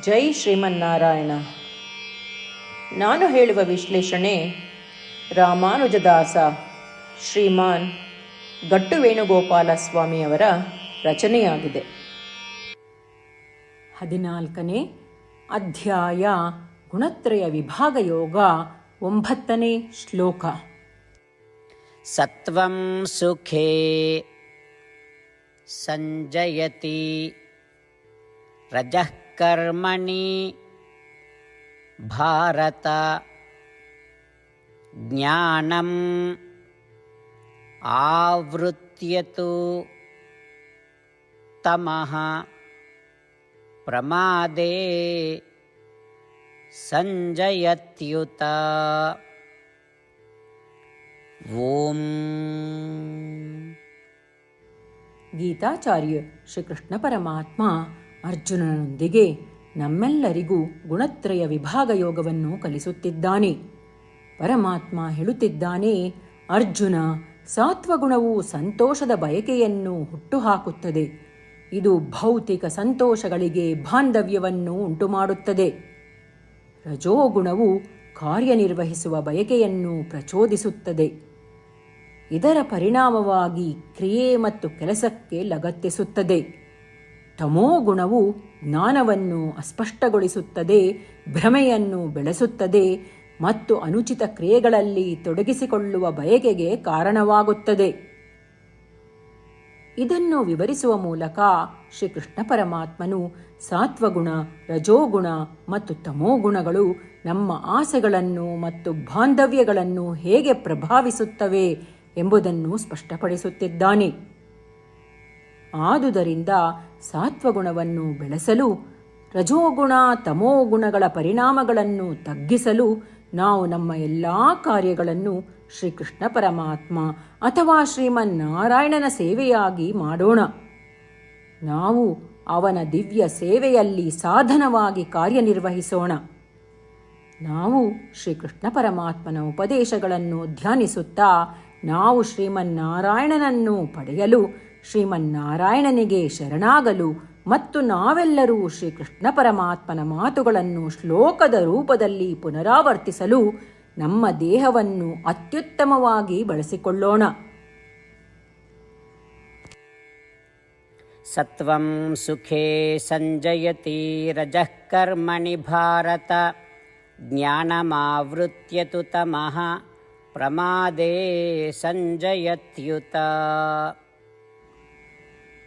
ಜೈ ಶ್ರೀಮನ್ನಾರಾಯಣ. ನಾನು ಹೇಳುವ ವಿಶ್ಲೇಷಣೆ ರಾಮಾನುಜದಾಸ ಶ್ರೀಮಾನ್ ಗಟ್ಟು ವೇಣುಗೋಪಾಲ ಸ್ವಾಮಿಯವರ ರಚನೆಯಾಗಿದೆ. ಹದಿನಾಲ್ಕನೇ ಅಧ್ಯಾಯ ಗುಣತ್ರಯ ವಿಭಾಗ ಯೋಗ ಒಂಬತ್ತನೇ ಶ್ಲೋಕ. ಸತ್ವಂ ಸುಖೇ ಸಂಜಯತಿ ರಜಃ कर्मणि भारत। ज्ञानम् आवृत्यतु तमः। प्रमादे सञ्जयत्युत। ॐ। गीताचार्य श्रीकृष्णपरमात्मा ಅರ್ಜುನನೊಂದಿಗೆ ನಮ್ಮೆಲ್ಲರಿಗೂ ಗುಣತ್ರಯ ವಿಭಾಗ ಯೋಗವನ್ನು ಕಲಿಸುತ್ತಿದ್ದಾನೆ. ಪರಮಾತ್ಮ ಹೇಳುತ್ತಿದ್ದಾನೆ, ಅರ್ಜುನ, ಸಾತ್ವಗುಣವು ಸಂತೋಷದ ಬಯಕೆಯನ್ನು ಹುಟ್ಟುಹಾಕುತ್ತದೆ. ಇದು ಭೌತಿಕ ಸಂತೋಷಗಳಿಗೆ ಬಾಂಧವ್ಯವನ್ನು ಉಂಟುಮಾಡುತ್ತದೆ. ರಜೋಗುಣವು ಕಾರ್ಯನಿರ್ವಹಿಸುವ ಬಯಕೆಯನ್ನು ಪ್ರಚೋದಿಸುತ್ತದೆ. ಇದರ ಪರಿಣಾಮವಾಗಿ ಕ್ರಿಯೆ ಮತ್ತು ಕೆಲಸಕ್ಕೆ ಲಗತ್ತಿಸುತ್ತದೆ. ತಮೋಗುಣವು ಜ್ಞಾನವನ್ನು ಅಸ್ಪಷ್ಟಗೊಳಿಸುತ್ತದೆ, ಭ್ರಮೆಯನ್ನು ಬೆಳೆಸುತ್ತದೆ ಮತ್ತು ಅನುಚಿತ ಕ್ರಿಯೆಗಳಲ್ಲಿ ತೊಡಗಿಸಿಕೊಳ್ಳುವ ಬಯಕೆಗೆ ಕಾರಣವಾಗುತ್ತದೆ. ಇದನ್ನು ವಿವರಿಸುವ ಮೂಲಕ ಶ್ರೀಕೃಷ್ಣ ಪರಮಾತ್ಮನು ಸಾತ್ವಗುಣ, ರಜೋಗುಣ ಮತ್ತು ತಮೋಗುಣಗಳು ನಮ್ಮ ಆಸೆಗಳನ್ನು ಮತ್ತು ಬಾಂಧವ್ಯಗಳನ್ನು ಹೇಗೆ ಪ್ರಭಾವಿಸುತ್ತವೆ ಎಂಬುದನ್ನು ಸ್ಪಷ್ಟಪಡಿಸುತ್ತಿದ್ದಾನೆ. ಆದುದರಿಂದ ಸಾತ್ವಗುಣವನ್ನು ಬೆಳೆಸಲು, ರಜೋಗುಣ, ತಮೋಗುಣಗಳ ಪರಿಣಾಮಗಳನ್ನು ತಗ್ಗಿಸಲು ನಾವು ನಮ್ಮ ಎಲ್ಲ ಕಾರ್ಯಗಳನ್ನು ಶ್ರೀಕೃಷ್ಣ ಪರಮಾತ್ಮ ಅಥವಾ ಶ್ರೀಮನ್ನಾರಾಯಣನ ಸೇವೆಯಾಗಿ ಮಾಡೋಣ. ನಾವು ಅವನ ದಿವ್ಯ ಸೇವೆಯಲ್ಲಿ ಸಾಧನವಾಗಿ ಕಾರ್ಯನಿರ್ವಹಿಸೋಣ. ನಾವು ಶ್ರೀಕೃಷ್ಣ ಪರಮಾತ್ಮನ ಉಪದೇಶಗಳನ್ನು ಧ್ಯಾನಿಸುತ್ತಾ ನಾವು ಶ್ರೀಮನ್ನಾರಾಯಣನನ್ನು ಪಡೆಯಲು ಶ್ರೀಮನ್ನಾರಾಯಣನಿಗೆ ಶರಣಾಗಲು ಮತ್ತು ನಾವೆಲ್ಲರೂ ಶ್ರೀಕೃಷ್ಣ ಪರಮಾತ್ಮನ ಮಾತುಗಳನ್ನು ಶ್ಲೋಕದ ರೂಪದಲ್ಲಿ ಪುನರಾವರ್ತಿಸಲು ನಮ್ಮ ದೇಹವನ್ನು ಅತ್ಯುತ್ತಮವಾಗಿ ಬಳಸಿಕೊಳ್ಳೋಣ. ಸತ್ವಂ ಸುಖೇ ಸಂಜಯತಿ ರಜಃಕರ್ಮಣಿ ಭಾರತ, ಜ್ಞಾನಮಾವೃತ್ಯ ತಮಃ ಪ್ರಮಾದೇ ಸಂಜಯತ್ಯುತ.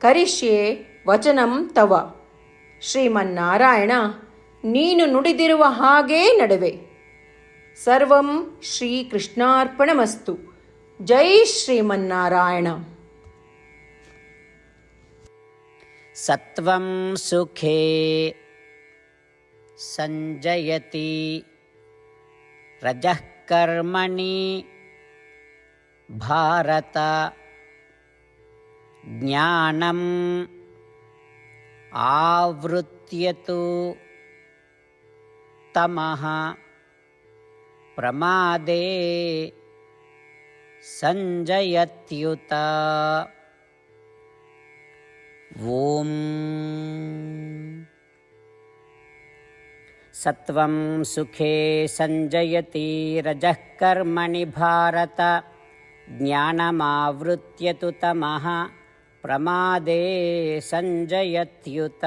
ಕರಿಷ್ಯೆ ವಚನಂ ತವ ಶ್ರೀಮನ್ನಾರಾಯಣ ನೀನು ನುಡಿದಿರುವ ಹಾಗೇ ನಡುವೆ ಸರ್ವಂ ಶ್ರೀಕೃಷ್ಣಾರ್ಪಣಮಸ್ತು ಜೈ ಶ್ರೀಮನ್ನಾರಾಯಣ सत्वं सुखे सञ्जयति रजः कर्मणि भारत ज्ञानम् आवृत्यतु। तमः प्रमादे सञ्जयत्युत। ॐ सत्वं सुखे सञ्जयति रजः कर्मणि भारत। ज्ञानमावृत्य तु तमः प्रमादे सञ्जयत्युत